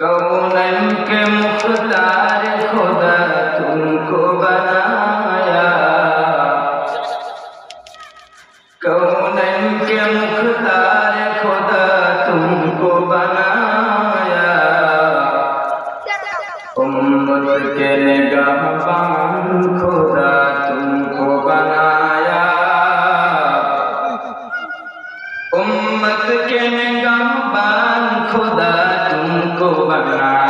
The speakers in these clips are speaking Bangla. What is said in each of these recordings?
कौनन के मुख्तार खुदा तुमको লাগবে না।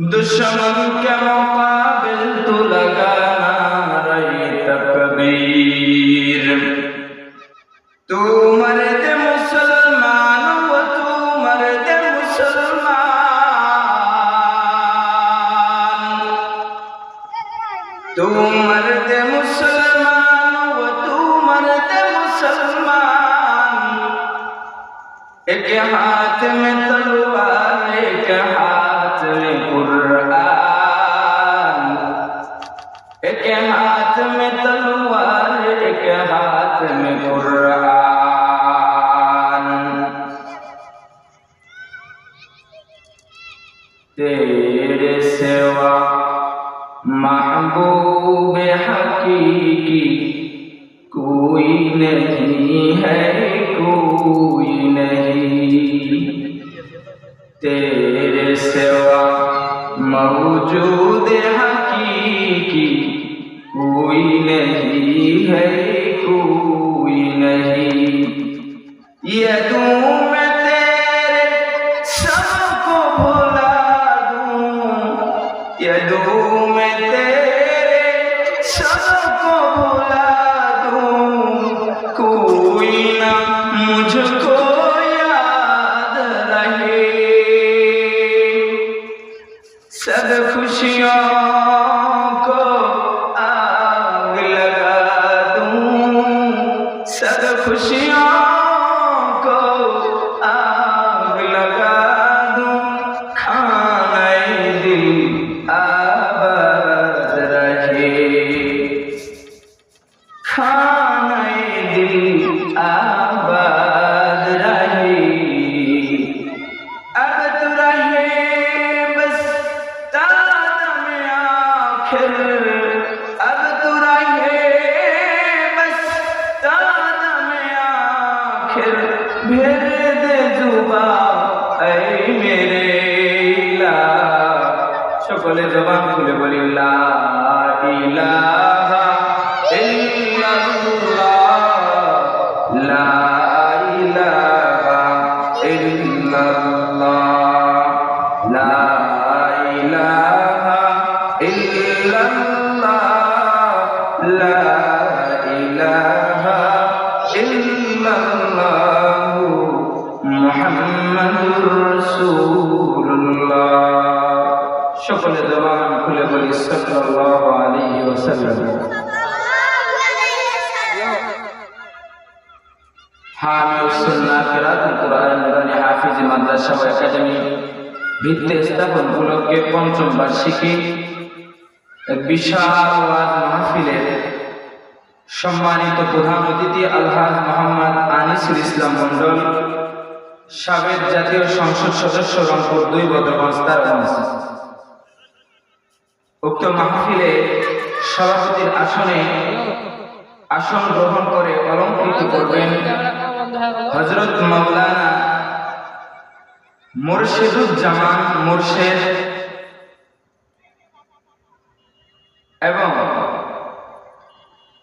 दुश्मन के मुकाबिल तू लगाना एक हाथ में तलवार, एक हाथ में कुरान तेरे सेवा महबूब हकीकी कोई नहीं है, कोई नहीं। तेरे सेवा मौजूद हकीकी وإلهي هيك وإلهي يا دوم تارك سبق بلادوم يا دوم تارك سبق بلادوم كوينا مجھکو یاد رہے سب خوشیاں পঞ্চম বার্ষিকী বিশাল সম্মানিত প্রধান অতিথি আলহাজ মোহাম্মদ আনিসুল ইসলাম মন্ডল সাবেক জাতীয় সংসদ সদস্য রংপুর দুই তারগঞ্জ উক্ত মাহফিলে সভাপতির আসনে আসন গ্রহণ করে অলঙ্কৃত করবেন। হজরত। হাফিজাহুল্লাহ মুর্শিদুজ্জামান মুর্শেদ এবং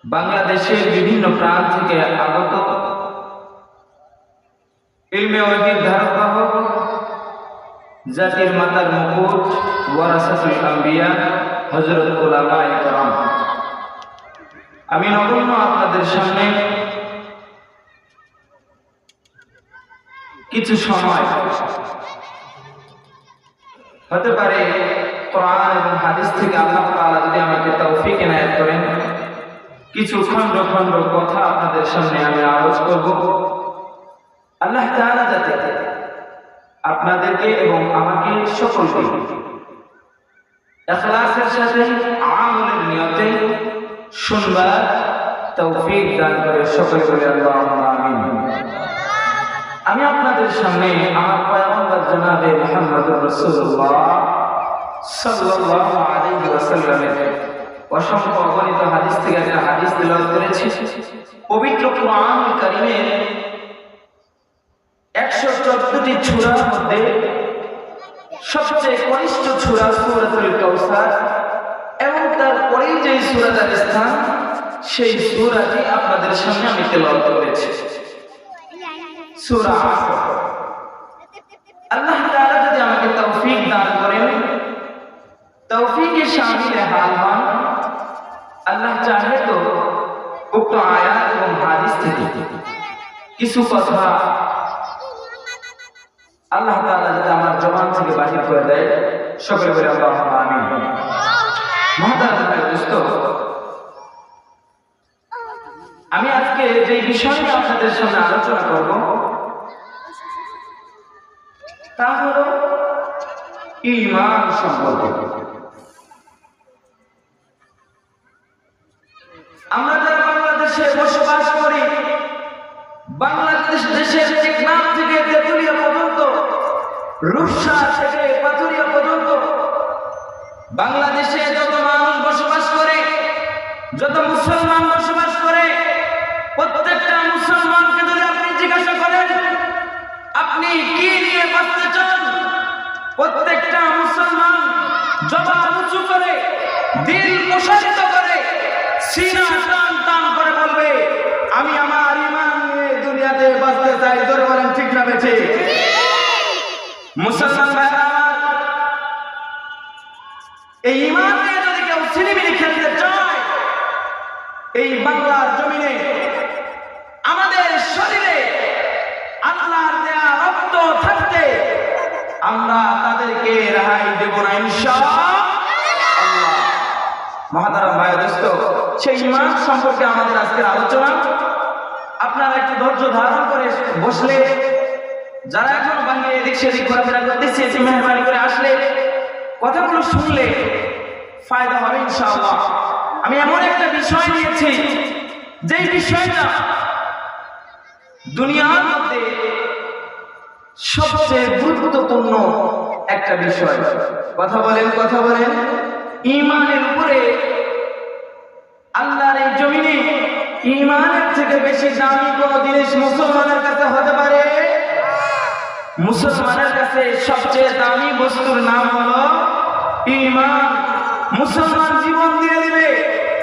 বাংলাদেশের বিভিন্ন প্রান্ত থেকে আগত ইলমে ঐতিহ্য ধারক বাহক, জাতির মাতার মুকুট, ওয়ারাসাতুল আম্বিয়া, হযরত উলামা ইকরাম আমি নগণ্য আপনাদের সামনে কিছু সময় হতে পারে কোরআন এবং হাদিস থেকে আল্লাহ তাআলা যদি আমাকে তৌফিক এনায়েত করেন, কিছু খণ্ড খণ্ড কথা আপনাদের সামনে আমি আলোচ করব। আল্লাহ তাআলা যাতে আপনাদেরকে এবং আমাকে সকলকে ইখলাসের সাথে, আমলের নিয়তে শুনবার তৌফিক দান করে আমিন। আমি আপনাদের সামনে আমার পয়গম্বর জনাবে রাসূলুল্লাহ সাল্লাল্লাহু আলাইহি ওয়াসাল্লামের অসংখ্য অগণিত হাদিস থেকে একটা হাদিস তেলাওয়াত করেছি। পবিত্র কোরআন কারীমের একশো চোদ্দটি ছুরার মধ্যে সবচেয়ে কনিষ্ঠ ছুরা সূরাতুল কাউসার, এবং তারপরেই যে সূরাটার স্থান, সেই সূরাটি আপনাদের সামনে আমি তেলাওয়াত করেছি। সূরা আল্লাহ তাআলা যদি আমাকে তৌফিক দান করেন, তৌফিকে শামিলে হাল হন আল্লাহ চাহে তো উক্ত আয়াত এবং হাদিস থেকে কিছু কথা আল্লাহ তাআলা যদি আমার জবান থেকে বাহির করে দেয় সকলে বলে আল্লাহ আমিন। মহাতারা দোস্ত, আমি আজকে যে বিষয় আপনাদের সামনে আলোচনা করব, তা হলো ইমান সম্পর্কে। আমরা যারা বাংলাদেশে বসবাস করি, বাংলাদেশ দেশের রূপসা থেকে পাথুরিয়া পর্যন্ত বাংলাদেশে যত মানুষ বসবাস করে, যত মুসলমান বসবাস করে, প্রত্যেকটা মুসলমানকে যদি আপনি জিজ্ঞাসা করেন, আপনি কি নিয়ে বাঁচতে চান? প্রত্যেকটা মুসলমান জবাব উঁচু করে, দিল প্রসারিত করে, সিনা টান টান করে বলবে, আমি আমার ইমান নিয়ে দুনিয়াতে বাঁচতে চাই। ধরে বলেন, ঠিক না বেঠে এই ইমান যদি কেউ সিনেমিনি খেলতে চায়, এই বাংলার জমিনে, আমাদের শরীরে আল্লাহর দেয়া রক্ত থাকতে আমরা তাদেরকে রেহাই দেব না, ইনশাআল্লাহ। মহাতারা ভাই, দোস্ত, সেই ইমান সম্পর্কে আমাদের আজকের আলোচনা, আপনারা একটু ধৈর্য ধারণ করে বসলে যারা এখন বাহিরে এদিক সেদিক ঘোরাফেরা করতেছে একটু মেহরবানি করে আসলে কথাগুলো শুনলে ফায়দা হবে ইনশাআল্লাহ। আমি এমন একটা বিষয় নিয়েছি, যেই বিষয়টা দুনিয়ার মধ্যে সবচেয়ে গুরুত্বপূর্ণ একটা বিষয়। কথা বলেন কথা বলেন। ইমানের উপরে আল্লাহর এই জমিনে ইমানের থেকে বেশি দামি কোন জিনিস মুসলমানের কাছে হতে পারে? মুসলমানের কাছে সবচেয়ে দামি বস্তুর নাম হলো ইমান মুসলমান জীবন দিয়ে দিবে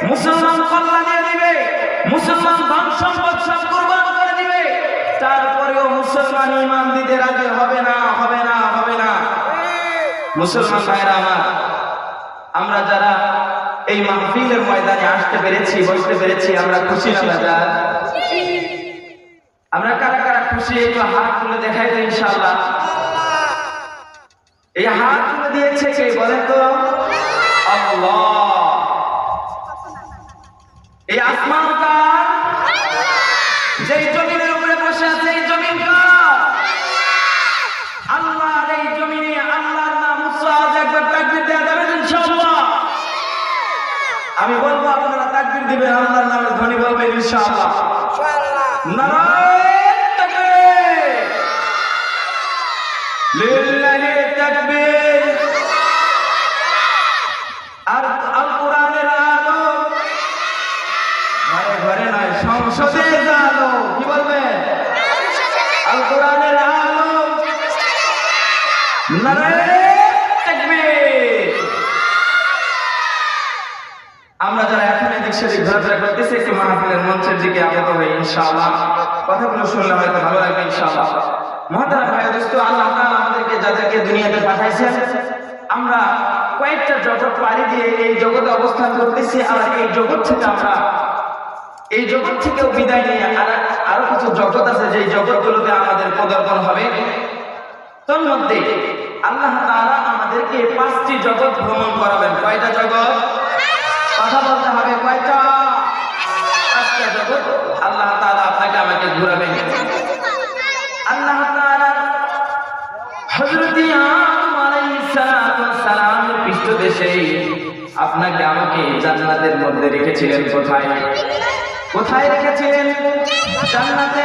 মুসলমান কল্লা দিয়ে দিবে মুসলমান ধন সম্পদ সব কুরবান করে দিবে। তারপরেও মুসলমান ইমান দিতে রাজি হবে না হবে না হবে না। মুসলমান ভাইরা আমার আমরা যারা এই মাহফিলের ময়দানে আসতে পেরেছি বসতে পেরেছি আমরা খুশি না বাজার আমরা কারা কারা খুশি, একটু হাত তুলে দেখাই তো ইনশাআল্লাহ। এই হাত তুলে দিয়েছে কে বলেন তো? এই আসমান জমিনের উপরে বসে আছে, এই জমিন এই জমিনে নাম উচ্চাজ একবার দেওয়া যাবে আমি বলব আপনারা তাকবীর দিবেন, আল্লাহর নামে ধ্বনি বলবেন ইনশাআল্লাহ। সেদিক ঘোরাফেরা করতেছে, একটু মাহফিলের মঞ্চের দিকে আগত হয়ে ইনশাআল্লাহ। কথাগুলো শুনলে হয়তো ভালো লাগবে ইনশাআল্লাহ। মহাতারা ভাই দোস্ত, আল্লাহ তাআলা আমাদেরকে, যাদেরকে দুনিয়াতে পাঠাইছেন, আমরা কয়েকটা জগৎ পাড়ি দিয়ে এই জগতে অবস্থান করতেছি, আর এই জগৎ থেকে আমরা, এই জগৎ থেকেও বিদায় নিয়ে আর আরও কিছু জগৎ আছে যে জগৎগুলোতে আমাদের পদার্পণ হবে। তোর মধ্যে আল্লাহ তাআলা আমাদেরকে পাঁচটি জগৎ ভ্রমণ করাবেন। কয়টা জগৎ? রেখেছিলেন কোথায়? কোথায় রেখেছিলেন? জান্নাতে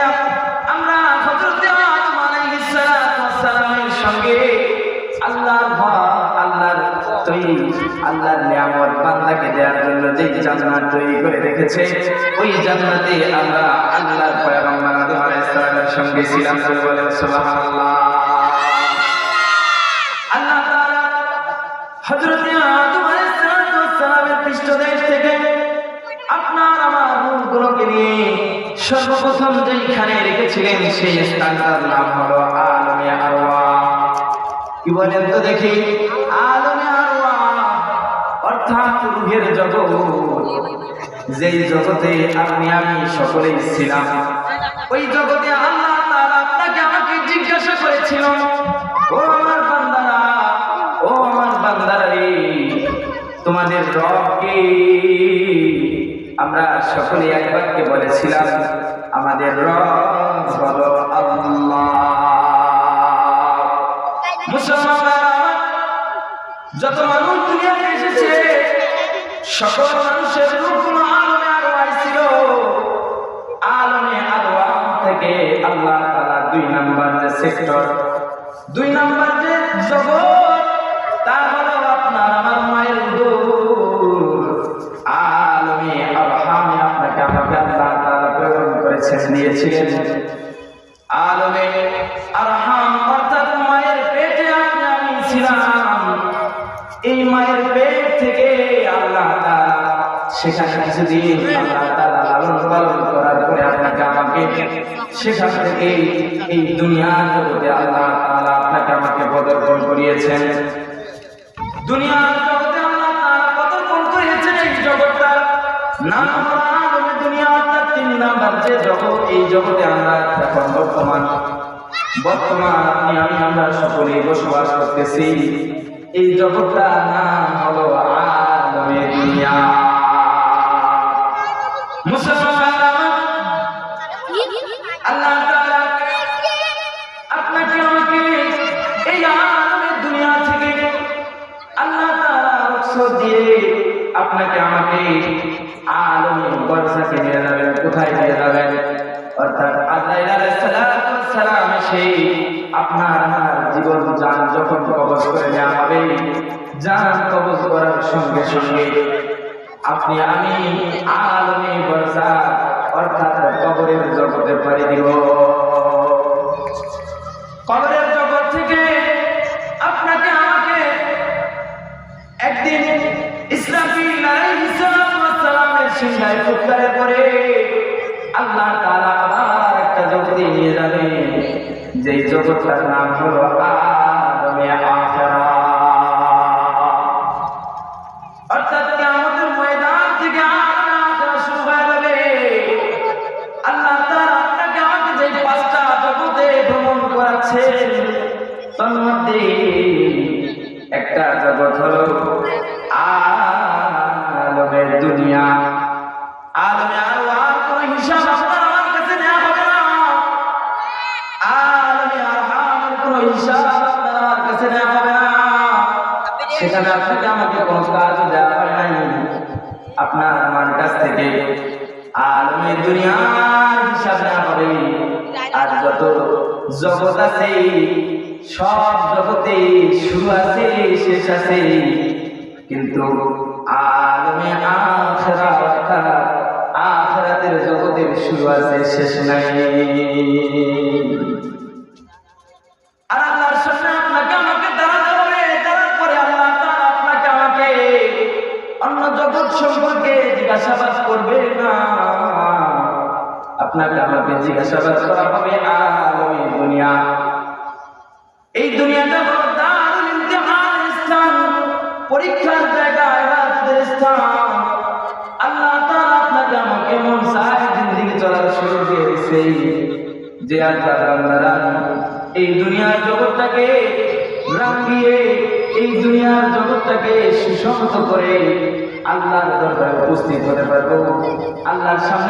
আমরা হযরত আলাইহিস সালামের সঙ্গে আল্লাহর ঘর আল্লাহর তৈরি, আল্লাহর নিয়ামত বান্দাকে দেওয়ার জন্য যে জান্নাত তৈরি করে রেখেছে, ওই জান্নাতে আমরা আল্লাহর পয়গম্বর আদম আলাইহিস সালামের সঙ্গে ছিলাম বলে সুবহানাল্লাহ। আল্লাহ আদম আলাইহিস সালামের পৃষ্ঠদেশ থেকে রূপগুলোকে সর্বপ্রথম যেখানে রেখেছিলেন সেই স্থানটার নাম হলো আলমে আরওয়া। কি বলেন তো দেখি? আলমে আরওয়া অর্থাৎ রুহের জগৎ যেই জগতে আপনি আমি সকলেই ছিলাম, ওই জগতে আল্লাহ তাআলা আপনাকে আমাকে জিজ্ঞাসা করেছিল, ও আমার বান্দারা, ও আমার বান্দারা তোমাদের রব কে? আমরা সকলে এক বাক্যে বলেছিলাম, আমাদের যত মানুষ দুনিয়াতে এসেছে, সকল মানুষের আলমে ছিল। আলমে থেকে আল্লাহ তাআলা দুই নাম্বার যে সেক্টর, দুই নাম্বার যে জগৎ তা আপনার, আমার মায়ের আমাকে আল্লাহ তাআলা প্রেরণ করেছেন দিয়েছিলেন আলমে আরহাম অর্থাৎ মায়ের পেটে আপনি আমি ছিলাম এই মায়ের পেট থেকে আল্লাহ তাআলা সেখানে কিছুদিন আল্লাহ তাআলা লালন পালন করার পরে আপনাকে আমাকে সেখান থেকে এই দুনিয়ার জগতে আল্লাহ তাআলা আপনাকে আমাকে পদার্পণ করিয়েছেন দুনিয়ার জগতে আল্লাহ তাআলা পদার্পণ করিয়েছেন এই আলমে দুনিয়া নাম্বার যে জগৎ, এই জগতে আমরা এখন বর্তমান। বর্তমান আমি, আমরা সকলে বসবাস করতেছি। এই জগৎটার নাম হলো আলমে দুনিয়া। যখন কবজ করে নেওয়া হবে। যান কবজ করার সঙ্গে সঙ্গে আপনি আমি আলমে বর্ষা অর্থাৎ কবরের জগতে পাড়ি দিব। কবরের জগৎ থেকে আপনাকে আমাকে একদিন ইসরাফিল আলাইহিস সালাম সিংহায় ফুৎকারের পরে আল্লাহ তাআলা আবার একটা জগতে নিয়ে যাবে। যেই জগৎটার নাম হলো আদমে কাছ থেকে আলমের দুনিয়ার নেওয়া হবে। আর যত জগৎ আছে, সব জগতে শুরু আছে, শেষ আছে। কিন্তু আলমে আখেরাতের শুরু আছে, শেষ নাই। আর আল্লাহর জিজ্ঞাসাবাদ করবে না। আপনাকে আমাকে জিজ্ঞাসাবাদ করা হবে আগামী দুনিয়া। এই দুনিয়াটা হল দারুল ইমতিহান স্থান, পরীক্ষার জায়গা ইবাদতের স্থান। আল্লাহ তাআলা আপনাকে আমাকে মন চায় জিন্দেগি চলার সুযোগ দিয়েছে যে আল্লাহ এই দুনিয়ার জগৎটাকে রাখিয়ে এই দুনিয়ার জগৎটাকে সুসংহত করে আল্লাহর দরবারে উপস্থিত হতে পারব। আল্লাহর সামনে